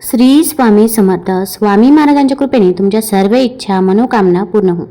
श्री स्वामी समर्थ. स्वामी महाराजांच्या कृपेने तुमच्या सर्व इच्छा मनोकामना पूर्ण हो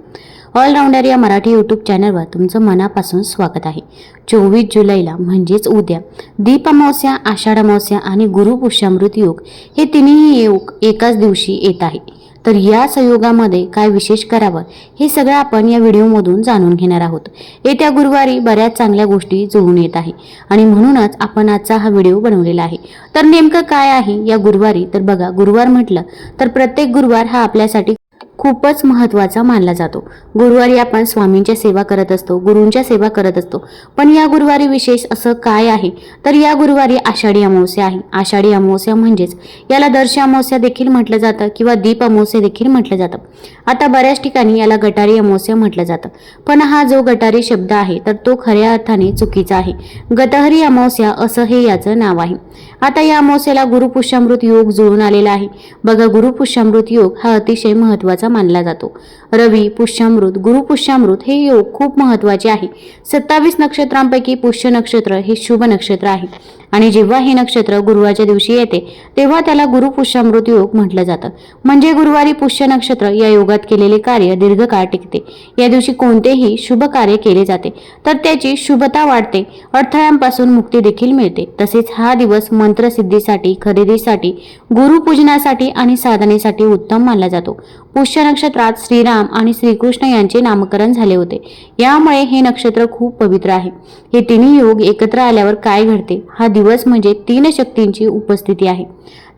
ऑलराऊंडर या मराठी यूट्यूब चॅनलवर तुमचं मनापासून स्वागत आहे. चोवीस जुलैला म्हणजेच उद्या दीप अमावस्या आषाढ अमावस्या आणि गुरुपुष्यामृत योग हे तिन्ही योग एकाच दिवशी येत आहे. तर या संयोगामध्ये काय विशेष करावं हे सगळं आपण या व्हिडिओमधून जाणून घेणार आहोत. येत्या गुरुवारी बऱ्याच चांगल्या गोष्टी जुळून येत आहे आणि म्हणूनच आपण आजचा हा व्हिडिओ बनवलेला आहे. तर नेमकं काय आहे या गुरुवारी? तर बघा गुरुवार म्हटलं तर प्रत्येक गुरुवार हा आपल्यासाठी खूपच महत्त्वाचा मानला जातो. गुरुवारी आपण स्वामींच्या सेवा करत असतो गुरूंच्या सेवा करत असतो. पण या गुरुवारी विशेष असं काय आहे? तर या गुरुवारी आषाढी अमावस्या आहे. आषाढी अमावस्या म्हणजेच याला दर्श अमावस्या देखील म्हटलं जातं किंवा दीप अमावस्या देखील म्हटलं जातं. आता बऱ्याच ठिकाणी याला गटारी अमावस्या म्हटलं जातं. पण हा जो गटारी शब्द आहे तर तो खऱ्या अर्थाने चुकीचा आहे. गटहरी अमावस्या असं हे याचं नाव आहे. आता या अमावस्याला गुरुपुष्यामृत योग जुळून आलेला आहे. बघा गुरुपुष्यामृत योग हा अतिशय महत्त्वाचा मानला जातो. रवी पुष्यामृत गुरुपुष्यामृत हे योग खूप महत्त्वाचे आहे. सत्तावीस नक्षत्रांपैकी पुष्य नक्षत्र हे शुभ नक्षत्र आहे. आणि जेव्हा हे नक्षत्र गुरुवारच्या दिवशी येते तेव्हा त्याला गुरुपुष्यामृत योग म्हटलं जातं. म्हणजे गुरुवारी पुष्य नक्षत्र या योगात केलेले कार्य दीर्घकाळ टिकते. या दिवशी कोणतेही शुभ कार्य केले जाते. तर त्याची शुभता वाढते. अडथळ्यांपासून मुक्ती देखील मिळते. तसेच हा दिवस मंत्रसिद्धीसाठी खरेदीसाठी गुरुपूजनासाठी आणि साधनेसाठी उत्तम मानला जातो. पुष्य नक्षत्रात श्रीराम आणि श्रीकृष्ण यांचे नामकरण झाले होते. यामुळे हे नक्षत्र खूप पवित्र आहे. हे तिन्ही योग एकत्र आल्यावर काय घडते? हा दिवस म्हणजे तीन शक्तींची उपस्थिती आहे.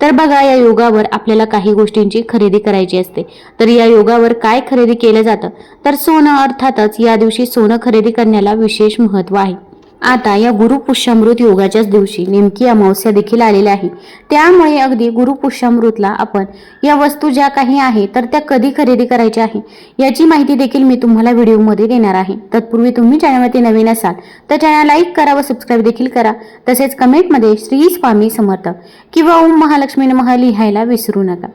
तर बघा या योगावर आपल्याला काही गोष्टींची खरेदी करायची असते. तर या योगावर काय खरेदी केलं जातं? तर सोनं अर्थातच या दिवशी सोनं खरेदी करण्याला विशेष महत्त्व आहे. आता या गुरुपुष्यामृत योगाच्याच दिवशी नेमकी अमावस्या देखील आलेल्या आहे. त्यामुळे अगदी गुरुपुष्यामृतला आपण या वस्तू ज्या काही आहे तर त्या कधी खरेदी करायच्या आहे याची माहिती देखील मी तुम्हाला व्हिडिओमध्ये देणार आहे. तत्पूर्वी तुम्ही चॅनलवरती नवीन असाल तर चॅनल लाईक करा व सबस्क्राईब देखील करा. तसेच कमेंटमध्ये श्री स्वामी समर्थ किंवा ओम महालक्ष्मी महा लिहायला विसरू नका.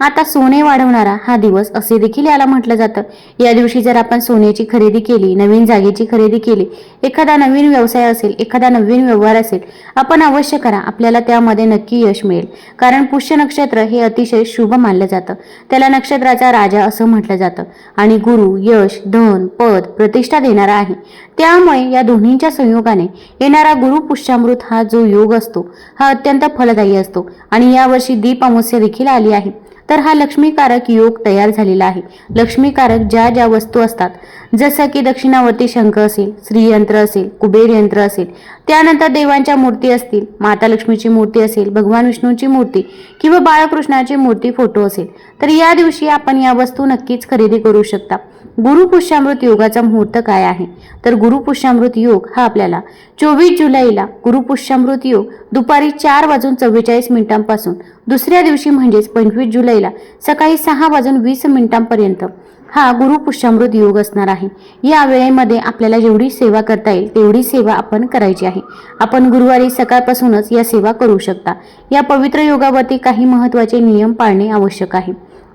आता सोने वाढवणारा हा दिवस असे देखील याला म्हटलं जातं. या दिवशी जर आपण सोन्याची खरेदी केली नवीन जागेची खरेदी केली एखादा नवीन व्यवसाय असेल एखादा नवीन व्यवहार असेल आपण अवश्य करा. आपल्याला त्यामध्ये नक्की यश मिळेल. कारण पुष्य नक्षत्र हे अतिशय शुभ मानलं जातं. त्याला नक्षत्राचा राजा असं म्हटलं जातं. आणि गुरु यश धन पद प्रतिष्ठा देणारा आहे. त्यामुळे या दोन्हींच्या संयोगाने येणारा गुरु पुष्यामृत हा जो योग असतो हा अत्यंत फलदायी असतो. आणि यावर्षी दीप अमावस्या देखील आली आहे. तर हा लक्ष्मीकारक योग तयार झालेला आहे. लक्ष्मीकारक ज्या ज्या वस्तू असतात जसं की दक्षिणावर्ती शंख असेल श्रीयंत्र असेल कुबेर यंत्र असेल त्यानंतर देवांच्या मूर्ती असतील माता लक्ष्मीची मूर्ती असेल भगवान विष्णूची मूर्ती किंवा बाळकृष्णाची मूर्ती फोटो असेल तर या दिवशी आपण या वस्तू नक्कीच खरेदी करू शकता. गुरुपुष्यामृत योगाचा मुहूर्त काय आहे? तर गुरुपुष्यामृत योग हा आपल्याला चोवीस जुलैला गुरुपुष्यामृत योग दुपारी चार वाजून चव्वेचाळीस मिनिटांपासून दुसऱ्या दिवशी म्हणजेच पंचवीस जुलैला सकाळी सहा वाजून वीस मिनिटांपर्यंत हा गुरुपुष्यामृत योग असणार आहे. या वेळेमध्ये आपल्याला जेवढी सेवा करता येईल तेवढी सेवा आपण करायची आहे. आपण गुरुवारी सकाळपासूनच या सेवा करू शकता. या पवित्र योगावरती काही महत्त्वाचे नियम पाळणे आवश्यक आहे.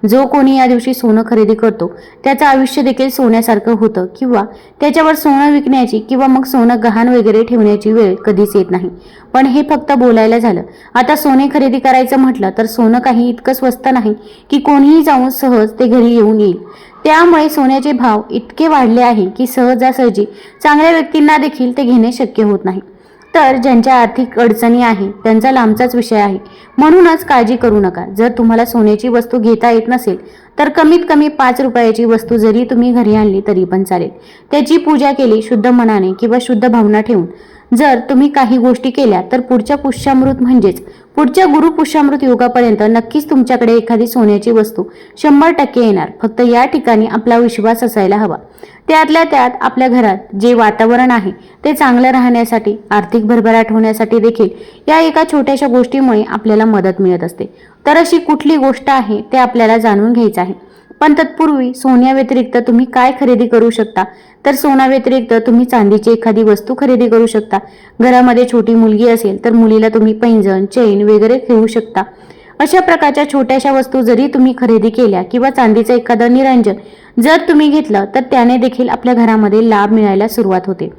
जो कोणी या दिवशी सोनं खरेदी करतो त्याचं आयुष्य देखील सोन्यासारखं होतं किंवा त्याच्यावर सोनं विकण्याची किंवा मग सोनं गहाण वगैरे ठेवण्याची वेळ कधीच येत नाही. पण हे फक्त बोलायला झालं. आता सोने खरेदी करायचं म्हटलं तर सोनं काही इतकं स्वस्त नाही की कोणीही जाऊन सहज ते घरी येऊन येईल. त्यामुळे सोन्याचे भाव इतके वाढले आहे की सहजासहजी चांगल्या व्यक्तींना देखील ते घेणे शक्य होत नाही. तर ज्यांच्या आर्थिक अडचणी आहे त्यांचा लांबचाच विषय आहे. म्हणूनच काळजी करू नका. जर तुम्हाला सोन्याची वस्तू घेता येत नसेल तर कमीत कमी पाच रुपयाची वस्तू जरी तुम्ही घरी आणली तरी पण चालेल. त्याची पूजा केली शुद्ध मनाने किंवा शुद्ध भावना ठेवून. जर तुम्ही काही गोष्टी केल्या तर पुढच्या पुष्यामृत म्हणजेच पुढच्या गुरु पुष्यामृत युगापर्यंत नक्कीच तुमच्याकडे एखादी सोन्याची वस्तू शंभर टक्के येणार. फक्त या ठिकाणी आपला विश्वास असायला हवा. त्यातल्या त्यात आपल्या घरात जे वातावरण आहे ते चांगलं राहण्यासाठी आर्थिक भरभराट होण्यासाठी देखील या एका छोट्याशा गोष्टीमुळे आपल्याला मदत मिळत असते. तर अशी कुठली गोष्ट आहे ते आपल्याला जाणून घ्यायचं आहे. पण तत्पूर्वी सोन्या व्यतिरिक्त तुम्ही काय खरेदी करू शकता? तर सोना व्यतिरिक्त तुम्ही चांदीची एखादी वस्तू खरेदी करू शकता. घरामध्ये छोटी मुलगी असेल तर मुलीला तुम्ही पैंजण चेन वगैरे खेळू शकता. अशा प्रकारच्या छोट्याशा वस्तू जरी तुम्ही खरेदी केल्या किंवा चांदीचं एखादं निरंजन जर तुम्ही घेतलं तर त्याने देखील आपल्या घरामध्ये लाभ मिळायला सुरुवात होते.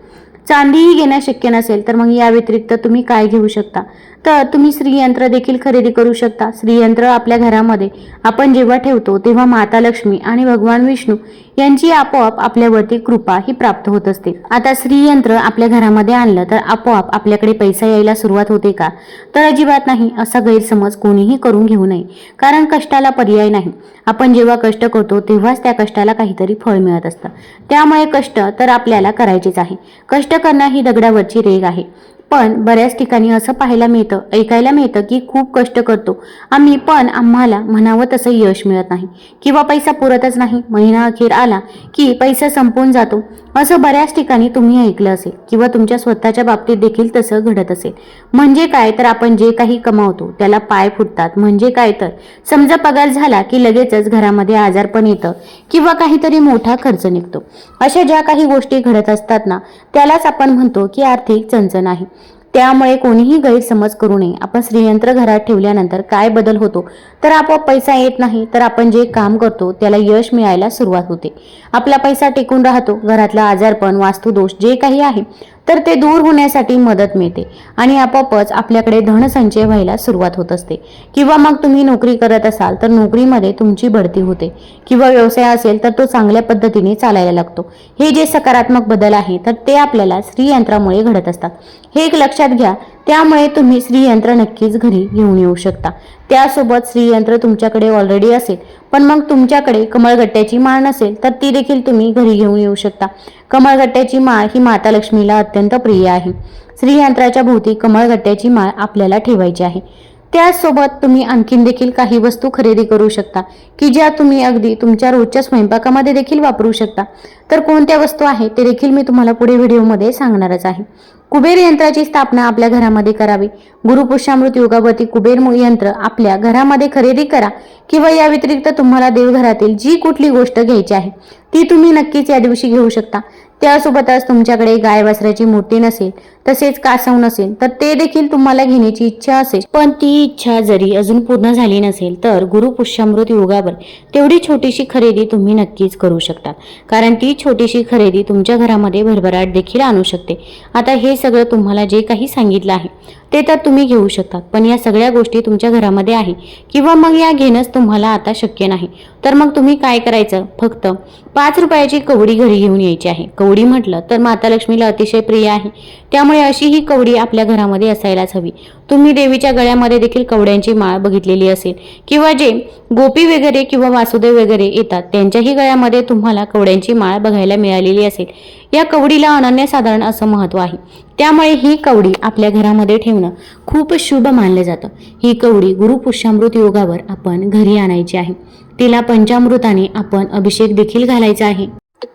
चांदीही घेणं शक्य नसेल तर मग या व्यतिरिक्त तुम्ही काय घेऊ शकता? तर तुम्ही श्रीयंत्र देखील खरेदी करू शकता. श्रीयंत्र आपल्या घरामध्ये आपण जेव्हा ठेवतो तेव्हा माता लक्ष्मी आणि भगवान विष्णू यांची आपोआप आपल्यावरती कृपा ही प्राप्त होत असते. आता श्रीयंत्र आपल्या घरामध्ये आणलं तर आपोआप आपल्याकडे पैसा यायला सुरुवात होते का? तर अजिबात नाही असा गैरसमज कोणीही करून घेऊ नये. कारण कष्टाला पर्याय नाही. आपण जेव्हा कष्ट करतो तेव्हाच त्या कष्टाला काहीतरी फळ मिळत असतं. त्यामुळे कष्ट तर आपल्याला करायचेच आहे. कष्ट करणं ही दगडावरची रेग आहे. पण बऱ्याच ठिकाणी असं पाहायला मिळतं ऐकायला मिळतं की खूप कष्ट करतो. आम्ही पण आम्हाला म्हणावं तसं यश मिळत नाही. किंवा पैसा पुरतच नाही. महिना अखेर आला की पैसा संपून जातो. असं बऱ्याच ठिकाणी तुम्ही ऐकलं असेल किंवा तुमच्या स्वतःच्या बाबतीत देखील तसं घडत असेल. म्हणजे काय तर आपण जे काही कमावतो त्याला पाय फुटतात. म्हणजे काय तर समजा पगार झाला की लगेचच घरामध्ये आजारपण येतं किंवा काहीतरी मोठा खर्च निघतो. अशा ज्या काही गोष्टी घडत असतात ना त्यालाच आपण म्हणतो की आर्थिक चणचण आहे. त्यामुळे कोणीही गैरसमज करू नये. आपण श्रीयंत्र घरात ठेवल्यानंतर काय बदल होतो? तर आपोआप पैसा येत नाही तर आपण जे काम करतो त्याला यश मिळायला सुरुवात होते. आपला पैसा टिकून राहतो. घरातला आजारपण वास्तुदोष जे काही आहे तर ते दूर होण्यासाठी मदत मिळते आणि आपोआपच आपल्याकडे धनसंचय व्हायला सुरुवात होत असते. किंवा मग तुम्ही नोकरी करत असाल तर नोकरीमध्ये तुमची बढती होते. किंवा व्यवसाय असेल तर तो चांगल्या पद्धतीने चालायला लागतो. हे जे सकारात्मक बदल आहे तर ते आपल्याला स्त्रीयंत्रामुळे घडत असतात. हे एक लक्षात घ्या त्यामुळे तुम्ही श्रीयंत्र नक्कीच घरी घेऊन येऊ शकता. त्यासोबत श्रीयंत्र तुमच्याकडे ऑलरेडी असेल. पण मग तुमच्याकडे कमळगट्ट्याची माळ नसेल तर ती देखील तुम्ही घरी घेऊन येऊ शकता. कमळगट्ट्याची माळ ही माता लक्ष्मीला अत्यंत प्रिय आहे. श्रीयंत्राच्या भोवती कमळगट्ट्याची माळ आपल्याला ठेवायची आहे. त्यासोबत तुम्ही आणखीन देखील काही वस्तू खरेदी करू शकता की ज्या तुम्ही अगदी तुमच्या रोजच्या स्वयंपाकामध्ये देखील वापरू शकता. तर कोणत्या वस्तू आहेत ते देखील मी तुम्हाला पुढे व्हिडिओमध्ये सांगणारच आहे. कुबेर यंत्राची स्थापना आपल्या घरामध्ये करावी. गुरुपुष्यामृत योगावती कुबेर यंत्र आपल्या घरामध्ये खरेदी करा किंवा या व्यतिरिक्त तुम्हाला देवघरातील जी कुठली गोष्ट घ्यायची आहे ती तुम्ही नक्कीच या दिवशी घेऊ शकता. त्यासोबतच तुमच्याकडे गाय वासराची मूर्ती नसेल तसेच कासव नसेल तर ते देखील तुम्हाला घेण्याची इच्छा असेल. पण ती इच्छा जरी अजून पूर्ण झाली नसेल तर गुरुपुष्यामृत योगावर तेवढी छोटीशी खरेदी तुम्ही नक्कीच करू शकता. कारण ती छोटीशी खरेदी तुमच्या घरामध्ये भरभराट देखील आणू शकते. आता हे सगळं तुम्हाला जे काही सांगितलं आहे ते तर तुम्ही घेऊ शकता पण या सगळ्या गोष्टी तुमच्या घरामध्ये आहे. किंवा मग या घेणंच तुम्हाला आता शक्य नाही. तर मग तुम्ही काय करायचं? फक्त पाच रुपयाची कवडी घरी घेऊन यायची आहे. कवडी म्हटलं तर माता लक्ष्मीला अतिशय प्रिय आहे. त्यामुळे अशी ही कवडी आपल्या घरामध्ये असायलाच हवी. तुम्ही देवीच्या गळ्यामध्ये देखील कवड्यांची माळ बघितलेली असेल. किंवा जे गोपी वगैरे किंवा वासुदेव वगैरे येतात त्यांच्याही गळ्यामध्ये तुम्हाला कवड्यांची माळ बघायला मिळालेली असेल. या कवडीला अनन्यसाधारण असं महत्त्व आहे. त्यामुळे ही कवडी आपल्या घरामध्ये ठेवणं खूप शुभ मानलं जातं. ही कवडी गुरुपुष्यामृत योगावर आपण घरी आणायची आहे. तिला पंचामृताने आपण अभिषेक देखील घालायचा आहे.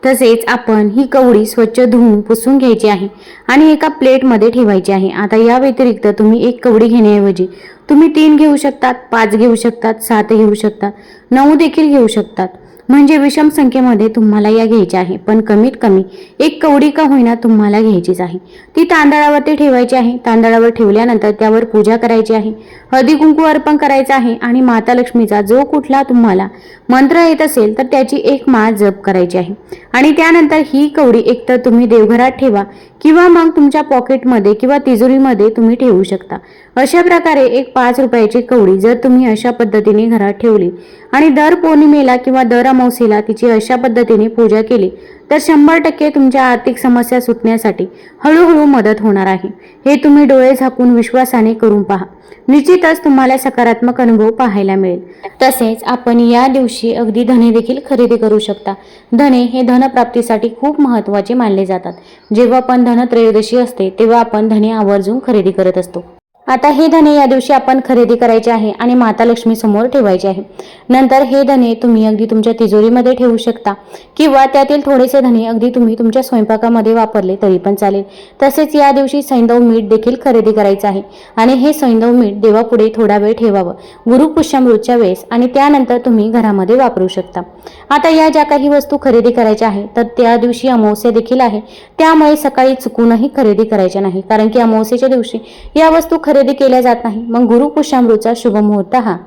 तसेच आपण ही कवडी स्वच्छ धुवून पुसून घ्यायची आहे आणि एका प्लेटमध्ये ठेवायची आहे. आता या व्यतिरिक्त तुम्ही एक कवडी घेण्याऐवजी तुम्ही तीन घेऊ शकतात पाच घेऊ शकतात सात घेऊ शकतात नऊ देखील घेऊ शकतात. म्हणजे विषम संख्येमध्ये तुम्हाला या घ्यायच्या आहे. पण कमीत कमी एक कवडी का होईना तुम्हाला घ्यायचीच आहे. ती तांदळावरती ठेवायची आहे. तांदळावर ठेवल्यानंतर त्यावर पूजा करायची आहे. हळदी कुंकू अर्पण करायचं आहे आणि माता लक्ष्मीचा जो कुठला तुम्हाला मंत्र येत असेल तर त्याची एक माळ जप करायची आहे. आणि त्यानंतर ही कवडी एकतर तुम्ही देवघरात ठेवा किंवा मग तुमच्या पॉकेटमध्ये किंवा तिजोरीमध्ये तुम्ही ठेवू शकता. अशा प्रकारे एक पाच रुपयाची कवडी जर तुम्ही अशा पद्धतीने घरात ठेवली आणि दर पौर्णिमेला किंवा दर अमावस्येला तिची अशा पद्धतीने पूजा केली तर शंभर टक्के तुमच्या आर्थिक समस्या सुटण्यासाठी हळूहळू मदत होणार आहे. हे तुम्ही डोळे झाकून विश्वासाने करून पहा. निश्चितच तुम्हाला सकारात्मक अनुभव पाहायला मिळेल. तसेच आपण या दिवशी अगदी धने देखील खरेदी करू शकता. धने हे धनप्राप्तीसाठी खूप महत्त्वाचे मानले जातात. जेव्हा पण धनत्रयोदशी असते तेव्हा आपण धने आवर्जून खरेदी करत असतो. आता हे धने या दिवशी आपण खरेदी करायचे आहे आणि माता लक्ष्मी समोर ठेवायचे आहे. नंतर हे धने तुम्ही अगदी तुमच्या तिजोरीमध्ये ठेवू शकता किंवा त्यातील थोडेसे धने अगदी तुम्ही तुमच्या स्वयंपाकामध्ये वापरले तरी पण चालेल. तसेच या दिवशी सैंदव मीठ देखील खरेदी करायचं आहे आणि हे सैंधव मीठ देवापुढे थोडा वेळ ठेवावं. गुरुपुष्यामृतच्या वेळेस आणि त्यानंतर तुम्ही घरामध्ये वापरू शकता. आता या ज्या काही वस्तू खरेदी करायच्या आहे तर त्या दिवशी अमावस्या देखील आहे. त्यामुळे सकाळी चुकूनही खरेदी करायच्या नाही. कारण की अमावस्येच्या दिवशी या वस्तू खरेदी केल्या जात नाही. मग गुरुपुषामृतचा शुभ मुहूर्त हा.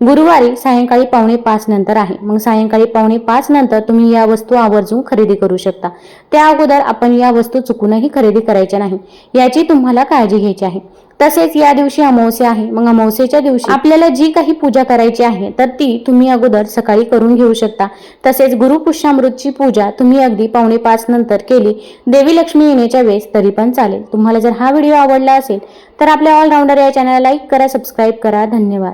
गुरुवारी सायंकाळी पावणे पाच नंतर आहे. मग सायंकाळी पावणे पाच नंतर तुम्ही या वस्तू आवर्जून खरेदी करू शकता. त्या अगोदर आपण या वस्तू चुकूनही खरेदी करायच्या नाही. याची तुम्हाला काळजी घ्यायची आहे. तसेच या दिवशी अमावस्या आहे. मग अमावस्येच्या दिवशी आपल्याला जी काही पूजा करायची आहे तर ती तुम्ही अगोदर सकाळी करून घेऊ शकता. तसेच गुरुपुष्यामृतची पूजा तुम्ही अगदी पावणे पाच नंतर केली देवी लक्ष्मी येण्याच्या वेळेस तरी पण चालेल. तुम्हाला जर हा व्हिडिओ आवडला असेल तर आपल्या ऑलराऊंडर या चॅनलला लाईक करा सबस्क्राईब करा. धन्यवाद.